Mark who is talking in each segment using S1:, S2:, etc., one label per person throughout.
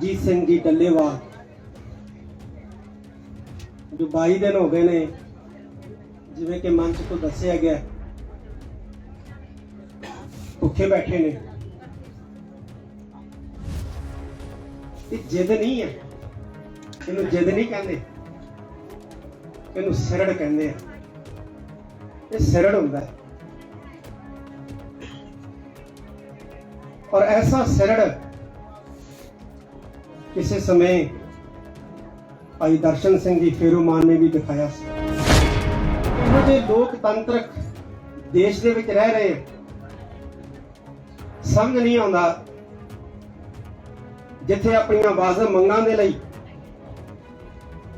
S1: ਜੀਤ ਸਿੰਘ ਜੀ ਡੱਲੇਵਾਲ, ਜੋ 22 ਦਿਨ ਹੋ ਗਏ ਨੇ, ਜਿਵੇਂ ਕਿ ਮੰਚ ਤੋਂ ਦੱਸਿਆ ਗਿਆ, ਭੁੱਖੇ ਬੈਠੇ ਨੇ। ਇਹ ਜਿੱਦ ਨਹੀਂ ਹੈ ਇਹਨੂੰ ਜਿੱਦ ਨਹੀਂ ਕਹਿੰਦੇ। ਇਹਨੂੰ ਸਿਰੜ ਕਹਿੰਦੇ ਆ। ਇਹ ਸਿਰੜ ਹੁੰਦਾ। ਹੈ ਔਰ ਐਸਾ ਸਿਰੜ ਕਿਸੇ ਸਮੇਂ ਭਾਈ ਦਰਸ਼ਨ ਸਿੰਘ ਜੀ ਫੇਰੂਮਾਨ ਨੇ ਵੀ ਦਿਖਾਇਆ ਸੀ। ਇਹੋ ਜਿਹੇ ਲੋਕਤੰਤਰਕ ਦੇਸ਼ ਦੇ ਵਿੱਚ ਰਹਿ ਰਹੇ ਸਮਝ ਨਹੀਂ ਆਉਂਦਾ, ਜਿੱਥੇ ਆਪਣੀਆਂ ਵਾਜ਼ਬ ਮੰਗਾਂ ਦੇ ਲਈ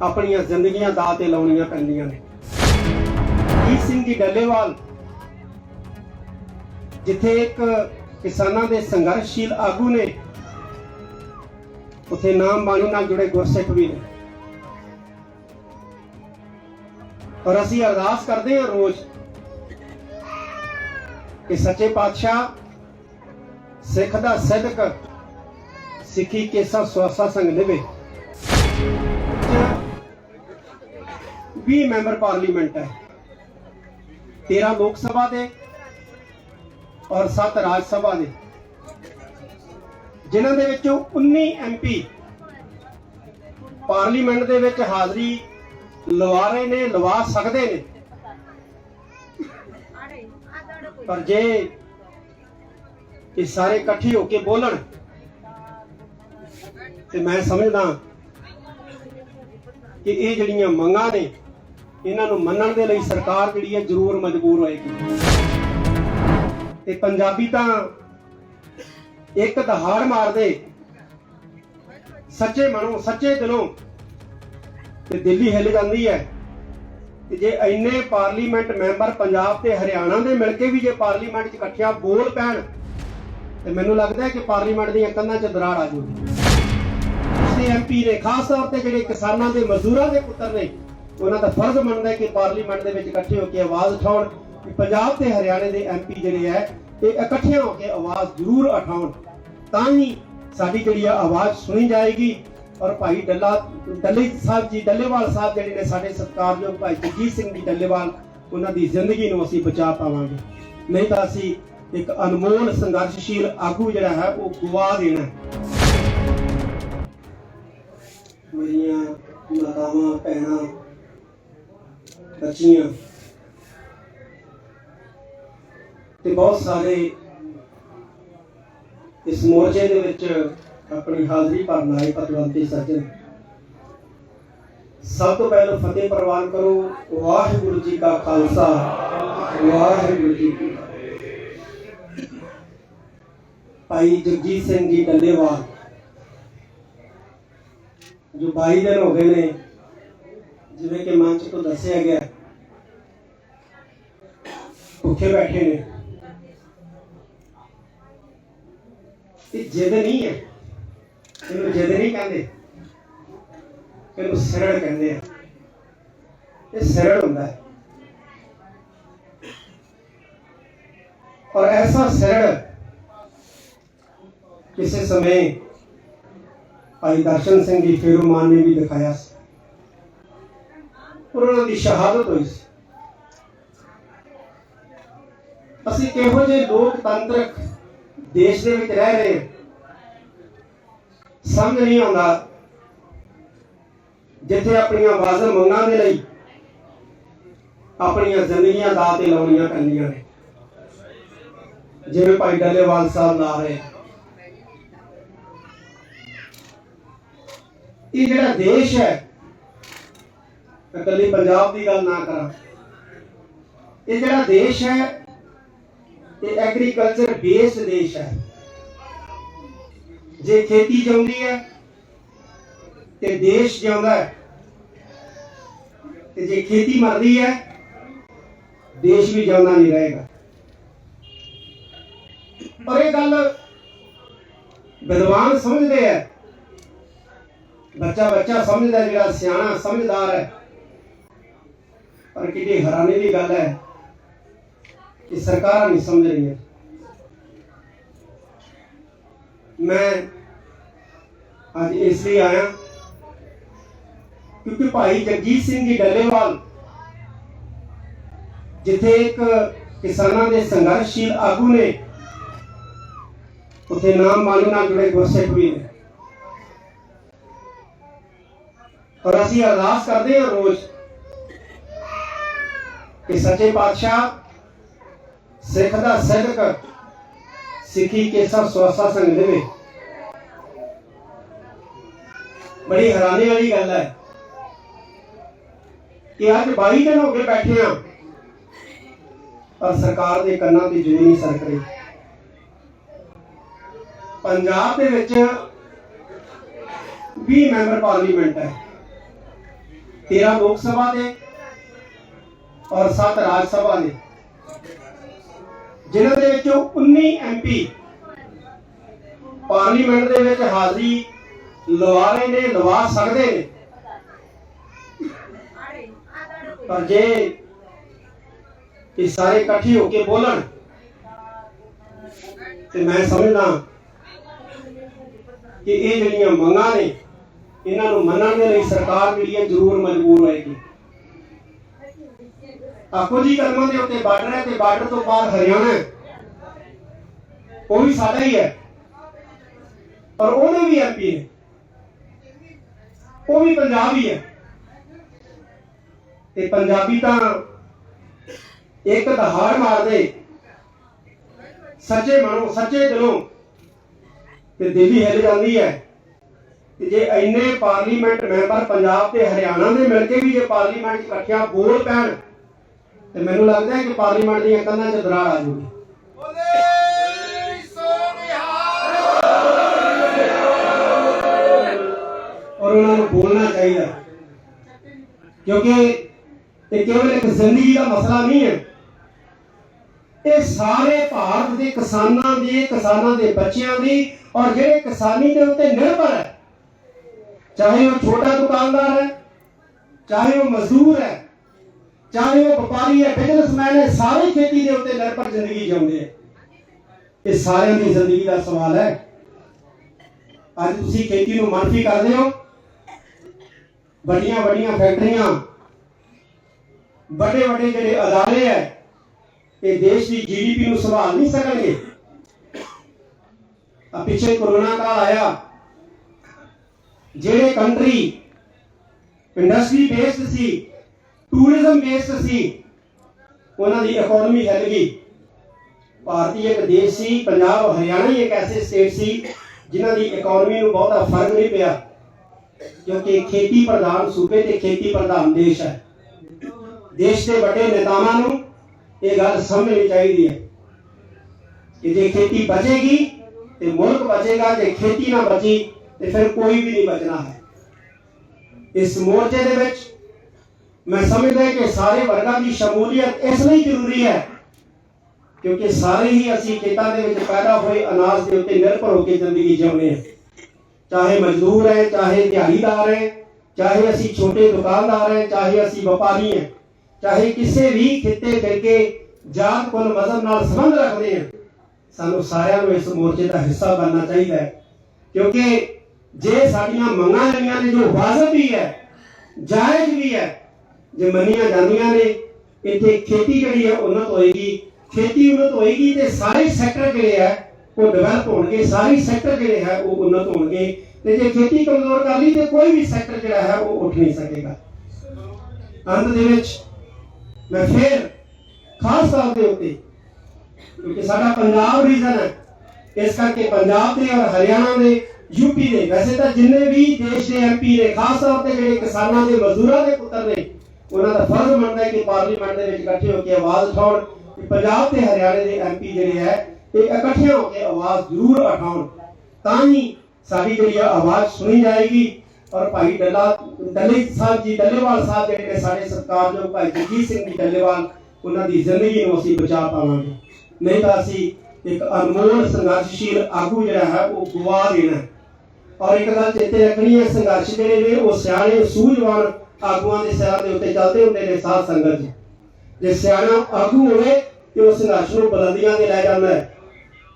S1: ਆਪਣੀਆਂ ਜ਼ਿੰਦਗੀਆਂ ਦਾਅ ਤੇ ਲਾਉਣੀਆਂ ਪੈਂਦੀਆਂ ਨੇ। ਜੀਤ ਸਿੰਘ ਜੀ ਡੱਲੇਵਾਲ, ਜਿੱਥੇ ਇੱਕ ਕਿਸਾਨਾਂ ਦੇ ਸੰਘਰਸ਼ਸ਼ੀਲ ਆਗੂ ਨੇ ਉਥੇ ਨਾਮ ਬਾਣੀ ਨਾਲ ਜੁੜੇ ਗੁਰਸਿੱਖ ਵੀ ਨੇ। ਔਰ ਅਸੀਂ ਅਰਦਾਸ ਕਰਦੇ ਹਾਂ ਰੋਜ਼ ਕਿ ਸੱਚੇ ਪਾਤਸ਼ਾਹ ਸਿੱਖ ਦਾ ਸਿੱਧਕ ਸਿੱਖੀ ਕੇਸਾ ਸਵਾਸਾ ਸੰਗ ਨਿਵੇ 20 ਮੈਂਬਰ ਪਾਰਲੀਮੈਂਟ ਹੈ 13 ਲੋਕ ਸਭਾ ਦੇ ਔਰ 7 ਰਾਜ ਸਭਾ ਦੇ। ਜਿਨ੍ਹਾਂ ਦੇ ਵਿੱਚੋਂ 19 ਐਮਪੀ ਪਾਰਲੀਮੈਂਟ ਦੇ ਵਿੱਚ ਹਾਜ਼ਰੀ ਲਵਾ ਰਹੇ ਨੇ, ਲਵਾ ਸਕਦੇ ਨੇ। ਪਰ ਜੇ ਇਹ ਸਾਰੇ ਇਕੱਠੇ ਹੋ ਕੇ ਬੋਲਣ, ਤੇ ਮੈਂ ਸਮਝਦਾ ਕਿ ਇਹ ਜਿਹੜੀਆਂ ਮੰਗਾਂ ਨੇ, ਇਹਨਾਂ ਨੂੰ ਮੰਨਣ ਦੇ ਲਈ ਸਰਕਾਰ ਜਿਹੜੀ ਹੈ ਜ਼ਰੂਰ ਮਜਬੂਰ ਹੋਏਗੀ। ਤੇ ਪੰਜਾਬੀ ਤਾਂ ਇੱਕ ਦਹਾੜ ਮਾਰਦੇ ਸੱਚੇ ਮਨੋਂ, ਸੱਚੇ ਦਿਲੋਂ। ਤੇ ਦਿੱਲੀ ਹਿੱਲ ਜਾਂਦੀ ਹੈ। ਤੇ ਜੇ ਇੰਨੇ ਪਾਰਲੀਮੈਂਟ ਮੈਂਬਰ ਪੰਜਾਬ ਤੇ ਹਰਿਆਣਾ ਦੇ ਮਿਲ ਕੇ ਵੀ ਜੇ ਪਾਰਲੀਮੈਂਟ 'ਚ ਇਕੱਠਿਆਂ ਬੋਲ ਪੈਣ, ਤੇ ਮੈਨੂੰ ਲੱਗਦਾ ਹੈ ਕਿ ਪਾਰਲੀਮੈਂਟ ਦੀਆਂ ਕੰਧਾਂ 'ਚ ਦਰਾੜ ਆ ਜਾਊਗੀ। ਉਸੇ ਐਮਪੀ ਨੇ ਖਾਸ ਤੌਰ ਤੇ ਜਿਹੜੇ ਕਿਸਾਨਾਂ ਦੇ ਮਜ਼ਦੂਰਾਂ ਦੇ ਪੁੱਤਰ ਨੇ, ਉਹਨਾਂ ਦਾ ਫਰਜ਼ ਬਣਦਾ ਹੈ ਕਿ ਪਾਰਲੀਮੈਂਟ ਦੇ ਵਿੱਚ ਇਕੱਠੇ ਹੋ ਕੇ ਆਵਾਜ਼ ਉਠਾਉਣ। ਕਿ ਪੰਜਾਬ ਤੇ ਹਰਿਆਣੇ ਦੇ ਐਮਪੀ ਜਿਹੜੇ ਹੈ ਇਹ ਇਕੱਠਿਆਂ ਹੋ ਕੇ ਆਵਾਜ਼ ਜ਼ਰੂਰ ਉਠਾਉਣ, ਤਾਂ ਹੀ ਸਾਡੀ ਜਿਹੜੀ ਆ ਆਵਾਜ਼ ਸੁਣੀ ਜਾਏਗੀ। ਔਰ ਭਾਈ ਡੱਲਾ, ਡੱਲੇ ਸਾਹਿਬ ਜੀ, ਡੱਲੇਵਾਲ ਸਾਹਿਬ ਜਿਹੜੇ ਨੇ ਸਾਡੇ ਸਤਿਕਾਰਯੋਗ ਭਾਈ ਜਗਜੀਤ ਸਿੰਘ ਜੀ ਡੱਲੇਵਾਲ, ਉਹਨਾਂ ਦੀ ਜ਼ਿੰਦਗੀ ਨੂੰ ਅਸੀਂ ਬਚਾ ਪਾਵਾਂਗੇ। ਨਹੀਂ ਤਾਂ ਅਸੀਂ ਇੱਕ ਅਨਮੋਲ ਸੰਘਰਸ਼ਸ਼ੀਲ ਆਗੂ ਜਿਹੜਾ ਹੈ, ਉਹ ਗਵਾ ਦੇਣਾ ਮੇਰੀਆਂ ਮਾਤਾਵਾਂ, ਭੈਣਾਂ, ਬੱਚੀਆਂ ਤੇ ਬਹੁਤ ਸਾਰੇ ਇਸ ਮੋਰਚੇ ਦੇ ਵਿੱਚ ਆਪਣੀ ਹਾਜ਼ਰੀ ਭਰਨ ਆਏ ਪਤਵੰਤੇ ਸੱਜਣ। ਸਭ ਤੋਂ ਪਹਿਲਾਂ ਫਤਿਹ ਪ੍ਰਵਾਨ ਕਰੋ, ਵਾਹਿਗੁਰੂ ਜੀ ਕਾ ਖਾਲਸਾ, ਵਾਹਿਗੁਰੂ ਜੀ ਕੀ ਭਾਈ ਜਗਜੀਤ ਸਿੰਘ ਜੀ ਡੱਲੇਵਾਲ, ਜੋ 22 ਦਿਨ ਹੋ ਗਏ ਨੇ, ਜਿਵੇਂ ਕਿ ਮੰਚ ਤੋਂ ਦੱਸਿਆ ਗਿਆ, ਭੁੱਖੇ ਬੈਠੇ ਨੇ। ਇਹ ਜਿੱਦ ਨਹੀਂ ਹੈ। ਇਹਨੂੰ ਜਿੱਦ ਨਹੀਂ ਕਹਿੰਦੇ। ਇਹਨੂੰ ਸਿਰੜ ਕਹਿੰਦੇ ਆ। ਇਹ ਸਿਰੜ ਹੁੰਦਾ ਹੈ। ਔਰ ਐਸਾ ਸਿਰੜ ਕਿਸੇ ਸਮੇਂ ਭਾਈ ਦਰਸ਼ਨ ਸਿੰਘ ਜੀ ਫੇਰੂਮਾਨ ਨੇ ਵੀ ਦਿਖਾਇਆ ਸੀ। ਔਰ ਉਹਨਾਂ ਦੀ ਸ਼ਹਾਦਤ ਹੋਈ ਸੀ। ਅਸੀਂ ਕਿਹੋ ਜਿਹੇ ਲੋਕਤੰਤਰਕ ਦੇਸ਼ ਦੇ ਵਿੱਚ ਰਹਿ ਰਹੇ, ਸਮਝ ਨਹੀਂ ਆਉਂਦਾ। ਜਿੱਥੇ ਆਪਣੀਆਂ ਵਾਜ਼ਨ ਮੰਗਾਂ ਦੇ ਲਈ, ਆਪਣੀਆਂ ਜ਼ਿੰਦਗੀਆਂ ਦਾ ਤੇ ਲਾਉਣੀਆਂ ਪੈਂਦੀਆਂ ਨੇ। ਜਿਵੇਂ ਭਾਈ ਡੱਲੇਵਾਲ ਸਾਹਿਬ ਲਾ ਰਹੇ। ਇਹ ਜਿਹੜਾ ਦੇਸ਼ ਹੈ ਇਕੱਲੀ ਪੰਜਾਬ ਦੀ ਗੱਲ ਨਾ ਕਰਾਂ। ਇਹ ਜਿਹੜਾ ਦੇਸ਼ ਹੈ ਇਹ ਐਗਰੀਕਲਚਰ ਬੇਸਡ ਦੇਸ਼ ਹੈ। ਜੇ ਖੇਤੀ ਜਾਂਦੀ ਹੈ, ਤੇ ਦੇਸ਼ ਜਿਉਂਦਾ ਹੈ। ਤੇ ਜੇ ਖੇਤੀ ਮਰਦੀ ਹੈ, ਦੇਸ਼ ਵੀ ਜਿਉਂਦਾ ਨਹੀਂ ਰਹੇਗਾ। ਪਰ ਇਹ ਗੱਲ ਵਿਦਵਾਨ ਸਮਝਦੇ ਆ ਬੱਚਾ ਬੱਚਾ ਸਮਝਦਾ ਜਿਹੜਾ ਸਿਆਣਾ ਸਮਝਦਾਰ ਹੈ। ਪਰ ਕਿਤੇ ਹੈਰਾਨੀ ਦੀ ਗੱਲ ਹੈ ਕਿ ਸਰਕਾਰਾਂ ਨਹੀਂ ਸਮਝ ਰਹੀਆਂ ਮੈਂ ਅੱਜ ਇਸ ਲਈ ਆਇਆ ਕਿਉਂਕਿ ਭਾਈ ਜਗਜੀਤ ਸਿੰਘ ਜੀ ਡੱਲੇਵਾਲ, ਜਿੱਥੇ ਇੱਕ ਕਿਸਾਨਾਂ ਦੇ ਸੰਘਰਸ਼ਸ਼ੀਲ ਆਗੂ ਨੇ, ਉਥੇ ਨਾਮ ਮਾਲੂ ਨਾਲ ਜੁੜੇ ਗੁਰਸਿੱਖ ਵੀ ਨੇ। ਔਰ ਅਸੀਂ ਅਰਦਾਸ ਕਰਦੇ ਹਾਂ ਰੋਜ਼ ਕਿ ਸੱਚੇ ਪਾਤਸ਼ਾਹ ਸਿੱਖ ਦਾ ਸਿੱਧਕ ਸਿੱਖੀ ਕੇ ਸਵਾਸਾ ਸੰਗ ਦੇਵੇ ਬੜੀ ਹੈਰਾਨੀ ਵਾਲੀ ਗੱਲ ਹੈ ਕਿ ਅੱਜ 22 ਦਿਨ ਹੋ ਗਏ ਬੈਠੇ ਆ ਪਰ ਸਰਕਾਰ ਦੇ ਕੰਨਾਂ ਤੇ ਜੂ ਨਹੀਂ ਸਰਕ ਰਹੀ। ਪੰਜਾਬ ਦੇ ਵਿੱਚ 20 ਮੈਂਬਰ ਪਾਰਲੀਮੈਂਟ ਹੈ 13 ਲੋਕ ਸਭਾ ਦੇ ਔਰ 7 ਰਾਜ ਸਭਾ ਦੇ। ਜਿਨ੍ਹਾਂ ਦੇ ਵਿੱਚੋਂ 19 ਐਮਪੀ ਪਾਰਲੀਮੈਂਟ ਦੇ ਵਿੱਚ ਹਾਜ਼ਰੀ ਲਵਾ ਰਹੇ ਨੇ ਲਵਾ ਸਕਦੇ ਨੇ। ਪਰ ਜੇ ਇਹ ਸਾਰੇ ਇਕੱਠੇ ਹੋ ਕੇ ਬੋਲਣ, ਤੇ ਮੈਂ ਸਮਝਦਾ ਕਿ ਇਹ ਜਿਹੜੀਆਂ ਮੰਗਾਂ ਨੇ, ਇਹਨਾਂ ਨੂੰ ਮੰਨਣ ਦੇ ਲਈ ਸਰਕਾਰ ਜਿਹੜੀ ਹੈ ਜ਼ਰੂਰ ਮਜਬੂਰ ਹੋਏਗੀ। ਆਪੋ ਜੀ ਕਦਮਾਂ ਦੇ ਉੱਤੇ ਬਾਰਡਰ ਹੈ ਤੇ ਬਾਰਡਰ ਤੋਂ ਬਾਹਰ ਹਰਿਆਣਾ ਉਹ ਵੀ ਸਾਡਾ ਹੀ ਹੈ। ਔਰ ਉਹਦੇ ਵੀ ਐਮਪੀ ਨੇ ਉਹ ਵੀ ਪੰਜਾਬ ਹੀ ਹੈ। ਤੇ ਪੰਜਾਬੀ ਤਾਂ ਇੱਕ ਦਹਾੜ ਮਾਰਦੇ। ਸੱਚੇ ਮਨੋਂ, ਸੱਚੇ ਦਿਲੋਂ ਤੇ ਦਿੱਲੀ ਹਿੱਲ ਜਾਂਦੀ ਹੈ। ਤੇ ਜੇ ਇੰਨੇ ਪਾਰਲੀਮੈਂਟ ਮੈਂਬਰ ਪੰਜਾਬ ਤੇ ਹਰਿਆਣਾ ਦੇ ਮਿਲ ਕੇ ਵੀ ਜੇ ਪਾਰਲੀਮੈਂਟ ਇਕੱਠਿਆਂ ਬੋਲ ਪੈਣ ਤੇ ਮੈਨੂੰ ਲੱਗਦਾ ਹੈ ਕਿ ਪਾਰਲੀਮੈਂਟ ਦੀਆਂ ਕੰਧਾਂ 'ਚ ਦਰਾੜ ਆ ਜੂਗੀ। ਔਰ ਉਹਨਾਂ ਨੂੰ ਬੋਲਣਾ ਚਾਹੀਦਾ। ਕਿਉਂਕਿ ਇਹ ਕੇਵਲ ਇੱਕ ਜ਼ਿੰਦਗੀ ਦਾ ਮਸਲਾ ਨਹੀਂ ਹੈ। ਇਹ ਸਾਰੇ ਭਾਰਤ ਦੇ ਕਿਸਾਨਾਂ ਦੀ, ਕਿਸਾਨਾਂ ਦੇ ਬੱਚਿਆਂ ਦੀ ਔਰ ਜਿਹੜੇ ਕਿਸਾਨੀ ਦੇ ਉੱਤੇ ਨਿਰਭਰ ਹੈ। ਚਾਹੇ ਉਹ ਛੋਟਾ ਦੁਕਾਨਦਾਰ ਹੈ, ਚਾਹੇ ਉਹ ਮਜ਼ਦੂਰ ਹੈ ਚਾਹੇ ਉਹ ਵਪਾਰੀ ਹੈ ਬਿਜ਼ਨਸਮੈਨ ਹੈ, ਸਾਰੇ ਖੇਤੀ ਦੇ ਉੱਤੇ ਨਿਰਭਰ ਜ਼ਿੰਦਗੀ ਜਿਉਂਦੇ ਹੈ। ਇਹ ਸਾਰਿਆਂ ਦੀ ਜ਼ਿੰਦਗੀ ਦਾ ਸਵਾਲ ਹੈ। ਅੱਜ ਤੁਸੀਂ ਖੇਤੀ ਨੂੰ ਮਨਫੀ ਕਰਦੇ ਹੋ। ਵੱਡੀਆਂ ਵੱਡੀਆਂ ਫੈਕਟਰੀਆਂ, ਵੱਡੇ ਵੱਡੇ ਜਿਹੜੇ ਅਦਾਰੇ ਹੈ, ਇਹ ਦੇਸ਼ ਦੀ ਜੀਡੀਪੀ ਨੂੰ ਸੰਭਾਲ ਨਹੀਂ ਸਕਣਗੇ। ਆ ਪਿੱਛੇ ਕੋਰੋਨਾ ਕਾਲ ਆਇਆ। ਜਿਹੜੇ ਕੰਟਰੀ ਇੰਡਸਟਰੀ ਬੇਸਡ ਸੀ ਟੂਰਿਜ਼ਮ ਬੇਸਡ ਸੀ। ਉਹਨਾਂ ਦੀ ਇਕਨੋਮੀ ਹਿੱਲ ਗਈ। ਭਾਰਤੀ ਇੱਕ ਦੇਸ਼ ਸੀ, ਪੰਜਾਬ, ਹਰਿਆਣਾ ਹੀ ਇੱਕ ਐਸੇ ਸਟੇਟ ਸੀ, ਜਿਨ੍ਹਾਂ ਦੀ ਇਕਨੋਮੀ ਨੂੰ ਬਹੁਤਾ ਫ਼ਰਕ ਨਹੀਂ ਪਿਆ, ਕਿਉਂਕਿ ਖੇਤੀ ਪ੍ਰਧਾਨ ਸੂਬੇ ਤੇ ਖੇਤੀ ਪ੍ਰਧਾਨ ਦੇਸ਼ ਹੈ। ਦੇਸ਼ ਦੇ ਵੱਡੇ ਨੇਤਾਵਾਂ ਨੂੰ ਇਹ ਗੱਲ ਸਮਝਣੀ ਚਾਹੀਦੀ ਹੈ ਕਿ ਜੇ ਖੇਤੀ ਬਚੇਗੀ ਤੇ ਮੁਲਕ ਬਚੇਗਾ, ਜੇ ਖੇਤੀ ਨਾ ਬਚੀ ਤੇ ਫਿਰ ਕੋਈ ਵੀ ਨਹੀਂ ਬਚਣਾ ਹੈ। ਇਸ ਮੋਰਚੇ ਦੇ ਵਿੱਚ ਮੈਂ ਸਮਝਦਾ ਕਿ ਸਾਰੇ ਵਰਗਾਂ ਦੀ ਸ਼ਮੂਲੀਅਤ ਇਸ ਲਈ ਜ਼ਰੂਰੀ ਹੈ ਕਿਉਂਕਿ ਸਾਰੇ ਹੀ ਅਸੀਂ ਖੇਤਾਂ ਦੇ ਵਿੱਚ ਪੈਦਾ ਹੋਏ ਅਨਾਜ ਦੇ ਉੱਤੇ ਨਿਰਭਰ ਹੋ ਕੇ ਜ਼ਿੰਦਗੀ ਜਿਉਂਦੇ ਹਾਂ। ਚਾਹੇ ਮਜ਼ਦੂਰ ਹੈ, ਚਾਹੇ ਦਿਹਾੜੀਦਾਰ ਹੈ, ਚਾਹੇ ਅਸੀਂ ਛੋਟੇ ਦੁਕਾਨਦਾਰ ਹੈ, ਚਾਹੇ ਅਸੀਂ ਵਪਾਰੀ ਹੈ, ਚਾਹੇ ਕਿਸੇ ਵੀ ਖਿੱਤੇ ਕਰਕੇ ਜਾਤ ਕੁਲ ਮਜ਼ਹਬ ਨਾਲ ਸੰਬੰਧ ਰੱਖਦੇ ਹਾਂ, ਸਾਨੂੰ ਸਾਰਿਆਂ ਨੂੰ ਇਸ ਮੋਰਚੇ ਦਾ ਹਿੱਸਾ ਬਣਨਾ ਚਾਹੀਦਾ ਹੈ। ਕਿਉਂਕਿ ਜੇ ਸਾਡੀਆਂ ਮੰਗਾਂ ਜਿਹੜੀਆਂ ਨੇ, ਜੋ ਵਾਜਬ ਵੀ ਹੈ, ਜਾਇਜ਼ ਵੀ ਹੈ ਜੇ ਮੰਨੀਆਂ ਜਾਂਦੀਆਂ ਨੇ, ਇੱਥੇ ਖੇਤੀ ਜਿਹੜੀ ਹੈ ਉન્નਤ ਹੋਏਗੀ ਖੇਤੀ ਉન્નਤ ਹੋਏਗੀ ਤੇ ਸਾਰੇ ਸੈਕਟਰ ਜਿਹੜੇ ਹੈ ਉਹ ਡਿਵੈਲਪ ਹੋਣਗੇ। ਸਾਰੇ ਸੈਕਟਰ ਜਿਹੜੇ ਹੈ ਉਹ ਉન્નਤ ਹੋਣਗੇ। ਤੇ ਜੇ ਖੇਤੀ ਕਮਜ਼ੋਰ ਕਰ ਲਈ ਤੇ ਕੋਈ ਵੀ ਸੈਕਟਰ ਜਿਹੜਾ ਹੈ, ਉਹ ਉੱਠ ਨਹੀਂ ਸਕੇਗਾ। ਅੰਤ ਦੇ ਵਿੱਚ ਮੈਂ ਫੇਰ ਖਾਸ ਤੌਰ ਦੇ ਉੱਤੇ, ਕਿਉਂਕਿ ਸਾਡਾ ਪੰਜਾਬ ਰੀਜਨ ਹੈ, ਇਸ ਕਰਕੇ ਪੰਜਾਬ ਦੇ ਔਰ ਹਰਿਆਣਾ ਦੇ ਯੂਪੀ ਦੇ, ਵੈਸੇ ਤਾਂ ਜਿੰਨੇ ਵੀ ਦੇਸ਼ ਦੇ ਐਮਪੀ ਨੇ, ਖਾਸ ਤੌਰ ਤੇ ਜਿਹੜੇ ਕਿਸਾਨਾਂ ਦੇ, ਮਜ਼ਦੂਰਾਂ ਦੇ ਪੁੱਤਰ ਨੇ ਉਹਨਾਂ ਦਾ ਫਰਜ਼ ਬਣਦਾ ਹੈ ਕਿ ਪਾਰਲੀਮੈਂਟ ਦੇ ਵਿੱਚ ਇਕੱਠੇ ਹੋ ਕੇ ਆਵਾਜ਼ ਉਠਾਉਣ। ਕਿ ਪੰਜਾਬ ਤੇ ਹਰਿਆਣੇ ਦੇ ਐਮਪੀ ਜਿਹੜੇ ਹੈ, ਇਹ ਇਕੱਠੇ ਹੋ ਕੇ ਆਵਾਜ਼ ਜ਼ਰੂਰ ਉਠਾਉਣ। ਤਾਂ ਹੀ ਸਾਡੀ ਜਿਹੜੀ ਆਵਾਜ਼ ਸੁਣੀ ਜਾਏਗੀ। ਔਰ ਭਾਈ ਡੱਲਾ, ਡੱਲੇ ਸਾਹਿਬ ਜੀ, ਡੱਲੇਵਾਲ ਸਾਹਿਬ ਜਿਹੜੇ ਸਾਡੇ ਸਤਿਕਾਰਯੋਗ ਭਾਈ ਜਗਜੀਤ ਸਿੰਘ ਜੀ ਡੱਲੇਵਾਲ, ਉਹਨਾਂ ਦੀ ਜ਼ਿੰਦਗੀ ਨੂੰ ਅਸੀਂ ਬਚਾ ਪਾਵਾਂਗੇ। ਨਹੀਂ ਤਾਂ ਅਸੀਂ ਇੱਕ ਅਨਮੋਲ ਸੰਘਰਸ਼ਸ਼ੀਲ ਆਗੂ ਜਿਹੜਾ ਹੈ, ਉਹ ਗਵਾ ਦੇਣਾ ਔਰ ਇੱਕ ਗੱਲ ਚੇਤੇ ਰੱਖਣੀ ਹੈ, ਸੰਘਰਸ਼ ਜਿਹੜੇ ਨੇ, ਉਹ ਸਿਆਣੇ, ਸੂਝਵਾਨ ਆਗੂਆਂ ਦੇ ਸਿਰਾਂ ਦੇ ਉੱਤੇ ਚੱਲਦੇ ਹੁੰਦੇ ਨੇ ਸਾਧ ਸੰਗਤ ਜੀ। ਜੇ ਸਿਆਣਾ ਆਗੂ ਹੋਵੇ ਤੇ ਉਹ ਸੰਘਰਸ਼ ਨੂੰ ਬੁਲੰਦੀਆਂ ਤੇ ਲੈ ਜਾਂਦਾ ਹੈ।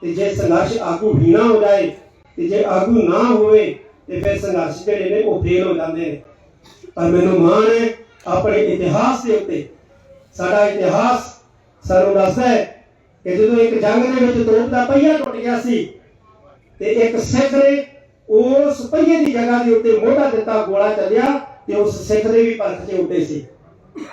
S1: ਤੇ ਜੇ ਸੰਘਰਸ਼ ਆਗੂ ਹੀਣਾ ਹੋ ਜਾਏ, ਤੇ ਜੇ ਆਗੂ ਨਾ ਹੋਵੇ, ਤੇ ਫਿਰ ਸੰਘਰਸ਼ ਜਿਹੜੇ ਨੇ ਉਹ ਫੇਲ ਹੋ ਜਾਂਦੇ ਨੇ। ਪਰ ਮੈਨੂੰ ਮਾਣ ਹੈ, ਆਪਣੇ ਇਤਿਹਾਸ ਦੇ ਉੱਤੇ, ਸਾਡਾ ਇਤਿਹਾਸ ਸਾਨੂੰ ਦੱਸਦਾ ਹੈ ਕਿ ਜਦੋਂ ਇੱਕ ਜੰਗ ਦੇ ਵਿੱਚ ਤੋਪ ਦਾ ਪਹੀਆ ਟੁੱਟ ਗਿਆ ਸੀ, ਤੇ ਇੱਕ ਸਿੱਖ ਨੇ ਉਸ ਪਹੀਏ ਦੀ ਜਗ੍ਹਾ ਦੇ ਉੱਤੇ ਮੋਢਾ ਦਿੱਤਾ, ਗੋਲਾ ਚੱਲਿਆ ਤੇ ਉਸ ਸਿੱਖ ਦੇ ਵੀ ਪਰਖ ਤੇ ਉੱਤੇ ਸੀ।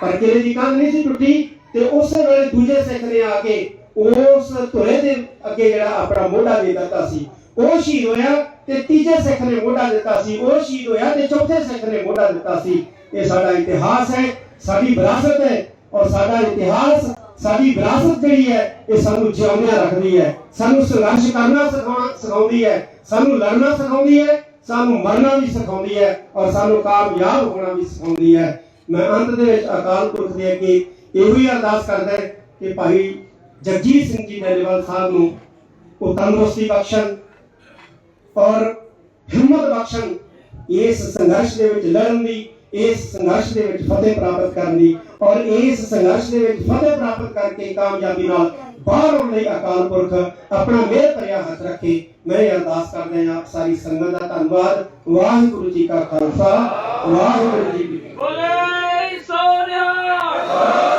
S1: ਪਰ ਕਿਲੇ ਦੀ ਕੰਧ ਨਹੀਂ ਸੀ ਟੁੱਟੀ ਤੇ ਉਸੇ ਵੇਲੇ ਦੂਜੇ ਸਿੱਖ ਨੇ ਆ ਕੇ ਉਸ ਧੁਰੇ ਦੇ ਅੱਗੇ ਜਿਹੜਾ ਆਪਣਾ ਮੋਢਾ ਦੇ ਦਿੱਤਾ ਸੀ। ਉਹ ਸ਼ਹੀਦ ਹੋਇਆ ਤੇ ਤੀਜੇ ਸਿੱਖ ਨੇ ਮੋਢਾ ਦਿੱਤਾ ਸੀ। ਉਹ ਸ਼ਹੀਦ ਹੋਇਆ ਤੇ ਚੌਥੇ ਸਿੱਖ ਨੇ ਮੋਢਾ ਦਿੱਤਾ ਸੀ। ਇਹ ਸਾਡਾ ਇਤਿਹਾਸ ਹੈ, ਸਾਡੀ ਵਿਰਾਸਤ ਹੈ ਔਰ ਸਾਡਾ ਇਤਿਹਾਸ, ਸਾਡੀ ਵਿਰਾਸਤ ਜਿਹੜੀ ਹੈ, ਇਹ ਸਾਨੂੰ ਜਿਉਂਦਿਆਂ ਰੱਖਦੀ ਹੈ। ਸਾਨੂੰ ਸੰਘਰਸ਼ ਕਰਨਾ ਸਿਖਾਉਣਾ ਸਿਖਾਉਂਦੀ ਹੈ। ਸਾਨੂੰ ਲੜਨਾ ਸਿਖਾਉਂਦੀ ਹੈ। ਸਾਨੂੰ ਮਰਨਾ ਵੀ ਸਿਖਾਉਂਦੀ ਹੈ ਔਰ ਸਾਨੂੰ ਕਾਮਯਾਬ ਹੋਣਾ ਵੀ ਸਿਖਾਉਂਦੀ ਹੈ। ਮੈਂ ਅੰਤ ਦੇ ਵਿੱਚ ਅਕਾਲ ਪੁਰਖ ਦੇ ਅੱਗੇ ਇਹੋ ਹੀ ਅਰਦਾਸ ਕਰਦਾ ਕਿ ਭਾਈ ਜਗਜੀਤ ਸਿੰਘ ਜੀ ਡੇਲੇਵਾਲ ਸਾਹਿਬ ਨੂੰ ਉਹ ਤੰਦਰੁਸਤੀ ਬਖਸ਼ਣ ਔਰ ਹਿੰਮਤ ਬਖਸ਼ਣ ਇਸ ਸੰਘਰਸ਼ ਦੇ ਵਿੱਚ ਲੜਨ ਦੀ ਇਸ ਸੰਘਰਸ਼ ਦੇ ਵਿੱਚ ਫਤਿਹ ਪ੍ਰਾਪਤ ਕਰਨ ਦੀ ਔਰ ਇਸ ਸੰਘਰਸ਼ ਦੇ ਵਿੱਚ ਫਤਿਹ ਪ੍ਰਾਪਤ ਕਰਕੇ ਕਾਮਯਾਬੀ ਨਾਲ ਬਾਹਰ ਆਉਣ ਲਈ ਅਕਾਲ ਪੁਰਖ ਆਪਣਾ ਮਿਹਰ ਭਰਿਆ ਹੱਥ ਰੱਖੇ ਮੈਂ ਅਰਦਾਸ ਕਰਦੇ ਹਾਂ ਆਪ ਸਾਰੀ ਸੰਗਤ ਦਾ ਧੰਨਵਾਦ। ਵਾਹਿਗੁਰੂ ਜੀ ਕਾ ਖਾਲਸਾ, ਵਾਹਿਗੁਰੂ ਜੀ ਕੀ ਫਤਿਹ। ਬੋਲੇ ਸੋਨਿਆ